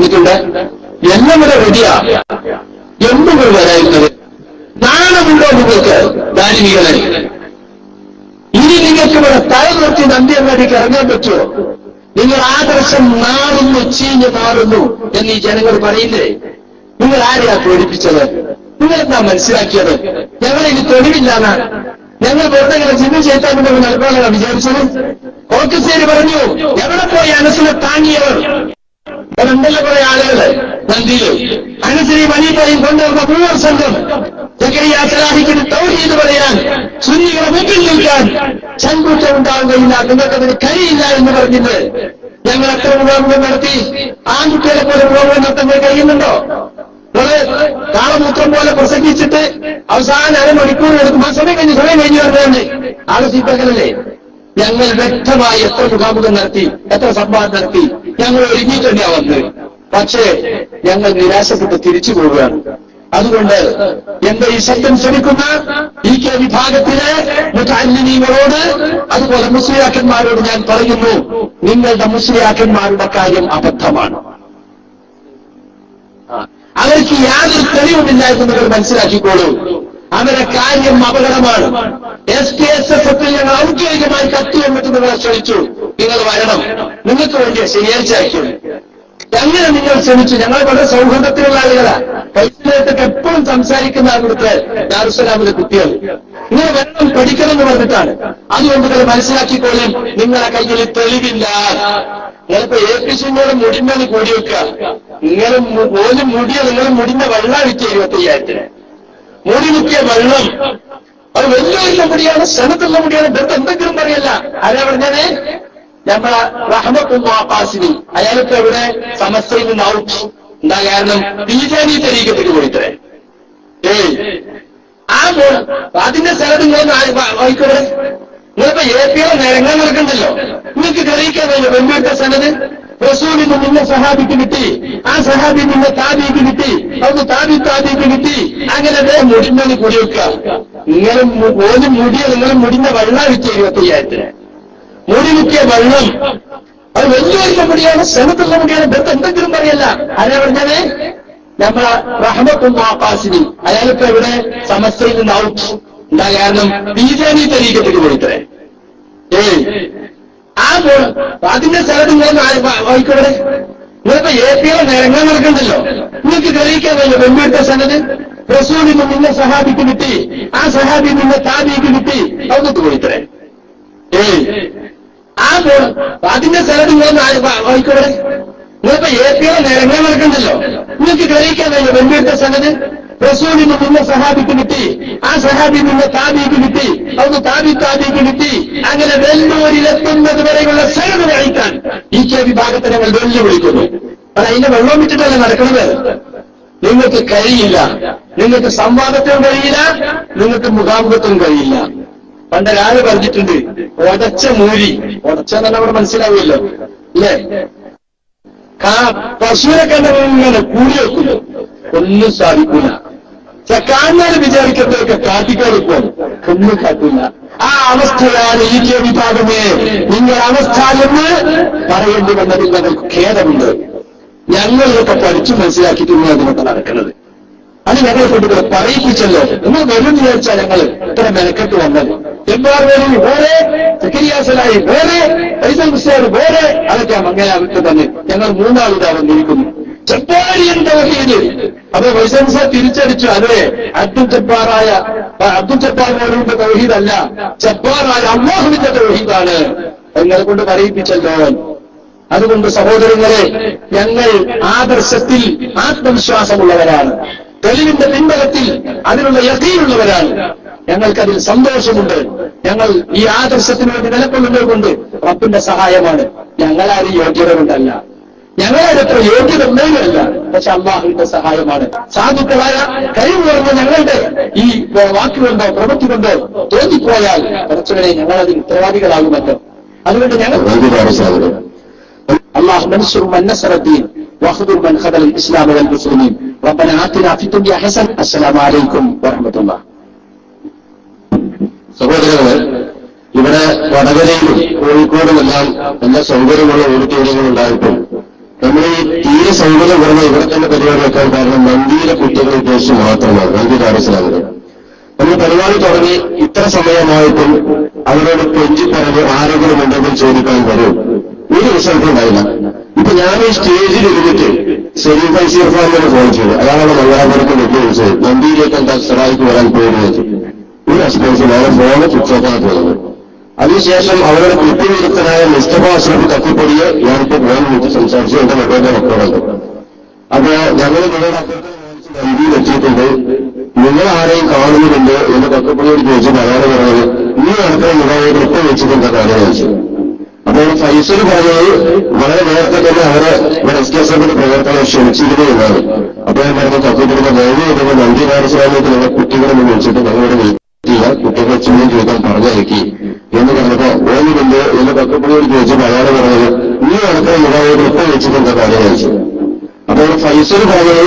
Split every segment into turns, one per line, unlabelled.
വന്നിട്ടുണ്ട് എല്ലാം കൂടെ റെഡിയാ. എന്തുകൾ വരായിരുന്നത് നാണമുണ്ടോ നിങ്ങൾക്ക്? ദാരിമികളെ ഇനി നിങ്ങൾക്ക് ഇവിടെ തല നിർത്തി നന്ദിയങ്ങാടിക്ക് ഇറങ്ങാൻ പറ്റുമോ? നിങ്ങൾ ആദർശം മാറുന്നു ചീഞ്ഞ് മാറുന്നു എന്ന് ഈ ജനങ്ങൾ പറയില്ലേ? നിങ്ങൾ ആരെയാ പേടിപ്പിച്ചത്? നിങ്ങൾ എന്താ മനസ്സിലാക്കിയത്? ഞങ്ങൾ ഇനി ഞങ്ങൾ വെറുതെ ഇങ്ങനെ ചിന്ത ചെയ്താൽ നൽകാനാണ് വിചാരിച്ചത്? കോക്കശ്ശേരി പറഞ്ഞു എവിടെ പോയി അനസിനെ താങ്ങിയവർ? ഉണ്ടല്ലോ കുറെ ആളുകൾ നന്ദിയിൽ. അനുസരി മണിപ്പയും കൊണ്ടുവന്ന മുഴുവൻ സംഘം. ജക്കരിയാസലാഹിക്കിന് തൗഹീദ് പറയാൻ സുന്നികളെ മുമ്പിൽ നിൽക്കാൻ ചങ്കൂറ്റം ഉണ്ടാവുകയില്ല നിങ്ങൾക്കതിന് കഴിയില്ല എന്ന് പറഞ്ഞിട്ട് ഞങ്ങൾ അത്ര മുഖാമുഖം നടത്തി. ആൺകുട്ടികളെ പോലെ പ്രോഗ്രാം നടത്താൻ കഴിയുന്നുണ്ടോ? നിങ്ങൾ കാളമൂത്രം പോലെ പ്രസംഗിച്ചിട്ട് അവസാനം അരമണിക്കൂർ എടുക്കും ആ സമയം കഴിഞ്ഞ് സമയം കഴിഞ്ഞു പറഞ്ഞുകൊണ്ട് ആളെ സീപ്പകലല്ലേ ഞങ്ങൾ വ്യക്തമായി എത്ര മുഖാമുഖം നടത്തി എത്ര സംവാദം നടത്തി ഞങ്ങൾ ഒരുങ്ങി തന്നെയാ വന്നത്. പക്ഷേ ഞങ്ങൾ നിരാശപ്പെട്ട് തിരിച്ചു പോവുകയാണ്. അതുകൊണ്ട് എന്റെ ഈ സത്യം ശ്രമിക്കുന്ന ഈ കെ വിഭാഗത്തിലെ മുഖാന്യനീകളോട് അതുപോലെ മുസ്ലിയാക്കന്മാരോട് ഞാൻ പറയുന്നു നിങ്ങളുടെ മുസ്ലിയാക്കന്മാരുടെ കാര്യം അബദ്ധമാണ്. അവർക്ക് യാതൊരു തെളിവുമില്ല എന്ന് നിങ്ങൾ മനസ്സിലാക്കിക്കോളൂ. അവരെ കാര്യം അപകടമാണ്. എസ് കെ എസ് എഫ് എഫിൽ ഞങ്ങൾ ഔദ്യോഗികമായി കത്തി വന്നിട്ട് നിങ്ങളെ ശ്രമിച്ചു. നിങ്ങൾ വരണം. നിങ്ങൾക്ക് വേണ്ടി ശനിയാഴ്ച അയക്കും അങ്ങനെ നിങ്ങൾ ശ്രമിച്ചു. ഞങ്ങൾ വളരെ സൗഹൃദത്തിലുള്ള ആളുകളാ. പൈസയിലേക്ക് എപ്പോഴും സംസാരിക്കുന്ന അവിടുത്തെ ദാറുസലാമിലെ കുട്ടികൾ. നിങ്ങൾ വരണം പഠിക്കണം എന്ന് പറഞ്ഞിട്ടാണ്. അതുകൊണ്ട് നിങ്ങൾ മനസ്സിലാക്കിക്കോളും. നിങ്ങളെ കയ്യിൽ തെളിവില്ല. നിങ്ങളിപ്പോ എ പി സിന്നോട് മുടിഞ്ഞത് കൂടി വെക്കുക. നിങ്ങൾ പോലും മുടിയ നിങ്ങൾ മുടിന്റെ വെള്ളം വിറ്റ് ഇരുപത്തി അയ്യായിരത്തിന് മുടി മുക്കിയ വെള്ളം. അത് വലിയ വലിയ മുടിയാണ് സ്ഥലത്തുള്ള മുടിയാണ്. ബന്ധം എന്തെങ്കിലും പറയല്ല. ആരാ പറഞ്ഞത്? നമ്മളെ റഹമത്തുമാസിനി അയാൾക്ക് ഇവിടെ സമസ്തയിൽ നിന്ന് എന്താ കാരണം? ബി ജെ പി തെരീക്കത്തേക്ക് പോയിത്രേ. ഏയ്. ആ അതിന്റെ സ്ഥലത്ത് നിങ്ങൾ വായിക്കൂടെ നിങ്ങളിപ്പോ എ പി ഒ നിരങ്ങാൻ നിൽക്കണ്ടല്ലോ നിങ്ങൾക്ക് തെളിയിക്കാൻ വേണ്ടി വെമ്പേട്ട സനത് റസൂലിന് നിന്നെ സഹാബിക്ക് കിട്ടി. ആ സഹാബി നിന്നെ താബിക്ക് കിട്ടി. അവിടുന്ന് താബി താബിക്ക് കിട്ടി. അങ്ങനെ അദ്ദേഹം മുടിഞ്ഞൊന്ന് കുടിവെക്കുക നിങ്ങളും പോലും മുടിയ നിങ്ങൾ മുടിഞ്ഞ വെള്ളം വിറ്റ് ഇരുപത്തയ്യായിരത്തിന് മുടി മുക്കിയ വെള്ളം. അത് വലിയ വലിയ മുടിയാണ് സ്ഥലത്തുള്ള മുടിയാണ്. ഇതൊക്കെ എന്തെങ്കിലും പറയല്ല. ആരാ പറഞ്ഞത്? നമ്മളെ ആപ്പാസിനി അയാൾക്ക് ഇവിടെ സമസ്യയിൽ നിന്ന് ഔട്ട് എന്താ കാരണം? ബി ജെ പി ഏ മോൾ അതിന്റെ സ്ഥലത്ത് നിങ്ങൾ വായിക്കൂടെ. നിങ്ങളിപ്പോ എ പി എം നിരങ്ങാൻ നടക്കണ്ടല്ലോ. നിങ്ങൾക്ക് തെളിയിക്കാൻ കഴിയും? വെമ്പേട്ട സ്ഥലത്ത് റസൂലിന് നിന്നെ സഹാബിക്ക് കിട്ടി. ആ സഹാബി നിന്നെ താബിക്ക് കിട്ടി. അവർക്ക് പോയിത്രേ ഏയ്. ആ പോണ്. അതിന്റെ സ്ഥലത്ത് നിങ്ങൾ വായിക്കൂടെ. നിങ്ങളിപ്പോ എ പി എം നിരങ്ങാൻ നടക്കണ്ടല്ലോ. നിങ്ങൾക്ക് തെളിയിക്കാൻ കഴിയും? വെമ്പേട്ട സനത് റസൂലിന് നിന്ന് സഹാബിക്ക് കിട്ടി. ആ സഹാബി നിന്ന് താബിക്ക് കിട്ടി. അവിടുന്ന് താബി താബിക്ക് കിട്ടി. അങ്ങനെ വെല്ലൂരിലെത്തുന്നത് വരെയുള്ള സേവ കഴിക്കാൻ ഈ കെ വിഭാഗത്തെ ഞങ്ങൾ വെല്ലുവിളിക്കുന്നു. അത് അതിന്റെ വെള്ളം വിട്ടിട്ടല്ല നടക്കുന്നത് നിങ്ങൾക്ക് കഴിയില്ല. നിങ്ങൾക്ക് സംവാദത്തിനും കഴിയില്ല. നിങ്ങൾക്ക് മുഖാമുഖത്തിനും കഴിയില്ല. പണ്ട് ഒരാൾ പറഞ്ഞിട്ടുണ്ട് ഒടച്ച മൂരി. ഒടച്ച തന്നെ അവിടെ മനസ്സിലാവുമല്ലോ. അല്ലേ? പശുവിനെ കണ്ടങ്ങനെ കൂടി വെക്കുന്നു. ഒന്നും സാധിക്കില്ല കാണാൻ വിചാരിക്കുന്നതൊക്കെ കാട്ടിക്കാടിപ്പോൾ കണ്ണു കാട്ടില്ല. ആ അവസ്ഥയാണ് ഈ കെ വിഭാഗമേ. നിങ്ങൾ അവസ്ഥ എന്ന് പറയേണ്ടി വന്നതിൽ ഞങ്ങൾക്ക് ഖേദമുണ്ട്. ഞങ്ങൾ ഇതൊക്കെ പഠിച്ചു മനസ്സിലാക്കിയിട്ടുണ്ട് അതിനൊക്കെ നടക്കുന്നത്. അത് ഞങ്ങളെ കൊണ്ട് ഇവിടെ പറയിപ്പിച്ചല്ലോ. നിങ്ങൾ വരും വിചാരിച്ചാൽ ഞങ്ങൾ ഇത്ര മെനക്കെട്ട് വന്നത്. എംആർ വേലി വേറെ. സെക്രിയാസലായി വേറെ. ഫൈസൽ മുസ്ലിയാർ വേറെ. അതൊക്കെ മംഗലാവിട്ട് തന്നെ ഞങ്ങൾ മൂന്നാളിതാ വന്നിരിക്കുന്നു. തൗഹീദ് അപ്പൊ ഫൈസൽ മുസ്ലിയാർ തിരിച്ചടിച്ചു. അതെ അബ്ദുൽ ജബ്ബാറായ അബ്ദുൽ ജബ്ബാർ മോലുവിന്റെ തൗഹീദ് അല്ല ജബ്ബാറായ അള്ളാഹുവിന്റെ തൗഹീദാണ്. നിങ്ങളെ കൊണ്ട് പറയിപ്പിച്ചല്ലോ. അതുകൊണ്ട് സഹോദരങ്ങളെ ഞങ്ങൾ ആദർശത്തിൽ ആത്മവിശ്വാസമുള്ളവരാണ്. തെളിവിന്റെ പിൻബലത്തിൽ അതിനുള്ള യഥീനുള്ളവരാണ് ഞങ്ങൾക്കതിൽ സന്തോഷമുണ്ട്. ഞങ്ങൾ ഈ ആദർശത്തിന് വേണ്ടി നിലക്കൊള്ളുന്നത് കൊണ്ട് റബ്ബിന്റെ സഹായമാണ്. ഞങ്ങളാരും യോഗ്യത കൊണ്ടല്ല ഞങ്ങളാരത്ര യോഗ്യത ഉണ്ടെങ്കിലല്ല പക്ഷെ അള്ളാഹുവിന്റെ സഹായമാണ് സാധുക്കളായ കഴിവ് കുറഞ്ഞ ഞങ്ങളുടെ ഈ വാക്കുകൊണ്ടോ പ്രവൃത്തി കൊണ്ടോ തോന്നിപ്പോയാൽ കുറച്ചുകൂടെ ഞങ്ങളതിന് ഉത്തരവാദികളാകുമല്ലോ അതുകൊണ്ട് ഞങ്ങൾ الله ننصر من نصر الدين واخذل من خذل الاسلام والمسلمين ربنا اتنا في الدنيا حسنه السلام عليكم ورحمه الله
സഹോദരങ്ങളെ ഇവിടെ വടകരയിലും കോഴിക്കോടുമെല്ലാം നല്ല സൗകര്യമുള്ള ഓഡിറ്റോറിയങ്ങൾ ഉണ്ടായിട്ടും നമ്മൾ ഈ തീരെ സൗകര്യം കുറഞ്ഞ ഇവിടെ തന്നെ പരിപാടി വെക്കാൻ കാരണം നന്ദിയിലെ കുട്ടികളെ ഉദ്ദേശിച്ച് മാത്രമാണ് നന്ദി കാര്യത്തിലാണ് നമ്മൾ പരിപാടി തുടങ്ങി ഇത്ര സമയമായിട്ടും അവരോട് കൊഞ്ചി പറഞ്ഞ് ആരെങ്കിലും ഉണ്ടെങ്കിൽ ചോദിക്കാൻ വരും. ഒരു റിസൾട്ട് ഉണ്ടായില്ല. ഇപ്പൊ ഞാൻ ഈ സ്റ്റേജിൽ ഇരുന്നിട്ട് സെലീം ഫൈസി ഇർഫാനിനെ ഫോൺ ചെയ്തു. അയാളാണ് മംഗളാപുരത്ത് വെട്ടി വിളിച്ചത് നന്ദിയിലേക്ക് എന്താ സഹായിക്ക് വരാൻ പോയിരുന്നു ഒരു റെസ്പോൺസ് ഞാൻ ഫോണ് സ്വിച്ച് ഓഫ് ആക്കി തോന്നുന്നു അതിനുശേഷം അവരുടെ കുട്ടിവിരുദ്ധനായ മുസ്തഫ അഷ്റഫ് കത്തിപ്പൊടിയെ ഞാനിപ്പോ ഫോൺ വിളിച്ച് സംസാരിച്ചു എന്റെ മകളുടെ മക്കളുണ്ട്. അപ്പൊ ഞങ്ങൾ നിങ്ങളുടെ നന്ദിയിൽ എത്തിയിട്ടുണ്ട് നിങ്ങൾ ആരെയും കാണുന്നുണ്ട് എന്ന് കത്തിപ്പൊടിയോട് ചോദിച്ചു മലയാളം പറഞ്ഞത് നീ അടുത്ത നിങ്ങളെ കൃത്യം വെച്ചിട്ടുണ്ട് കാര്യം ചോദിച്ചു. അപ്പോൾ ഫൈസൽ പറഞ്ഞത് വളരെ നേരത്തെ തന്നെ അവരെ ഇവിടെ പ്രവർത്തനം ക്ഷണിച്ചിരുന്നു എന്നാണ്. ഞാൻ പറഞ്ഞ ദൈവം നിങ്ങൾ നന്ദി കാര്യസ്വാമിക്ക് നിങ്ങളുടെ കുട്ടികളെ വിളിച്ചിട്ട് ഞങ്ങളുടെ കുട്ടികളെ ചോദ്യം ചോദിക്കാൻ പറഞ്ഞയക്കി. എന്ന് പറഞ്ഞപ്പോ ഓർമ്മയുണ്ട് എന്ന് കത്തിപ്പൊടിയോട് ചോദിച്ചപ്പോൾ അയാൾ പറഞ്ഞത് നീ അടുത്ത യുവാവ് വൃത്തം വെച്ചിട്ടുണ്ട് കാര്യം ചോദിച്ചു അപ്പോൾ ഫൈസൽ പറഞ്ഞത്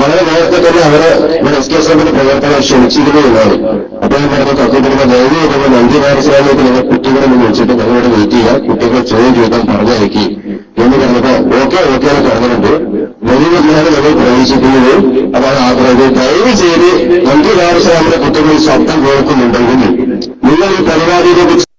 വളരെ നേരത്തെ തന്നെ അവരെ ഇവിടെ എസ് കെ എസ് പ്രവർത്തനം ക്ഷണിച്ചിരുന്നു എന്നാണ്. ഞാൻ പറഞ്ഞ തത്വപ്പെടുന്ന ദൈവം നന്ദി പാരസ്വാമിക്ക് നിങ്ങൾ കുട്ടികളെ ഒന്ന് വിളിച്ചിട്ട് ഞങ്ങളോട് വെയിറ്റ് ചെയ്യുക കുട്ടികളെ ചോദ്യം ചോദിക്കാൻ പറഞ്ഞയക്കി എന്ന് പറഞ്ഞപ്പോ ഓക്കെ ഓക്കെ എന്ന് പറഞ്ഞിട്ടുണ്ട്. വലിയ വിജ്ഞാനം ഞങ്ങൾ പ്രവേശിക്കുന്നത് അതാണ് ആഗ്രഹം. ദയവ് ചെയ്ത് നന്ദി പാരസ്വാമിയുടെ കുട്ടികൾ ശബ്ദം കേൾക്കുന്നുണ്ടെങ്കിൽ നിങ്ങൾ ഈ പരിപാടിയിലേക്ക്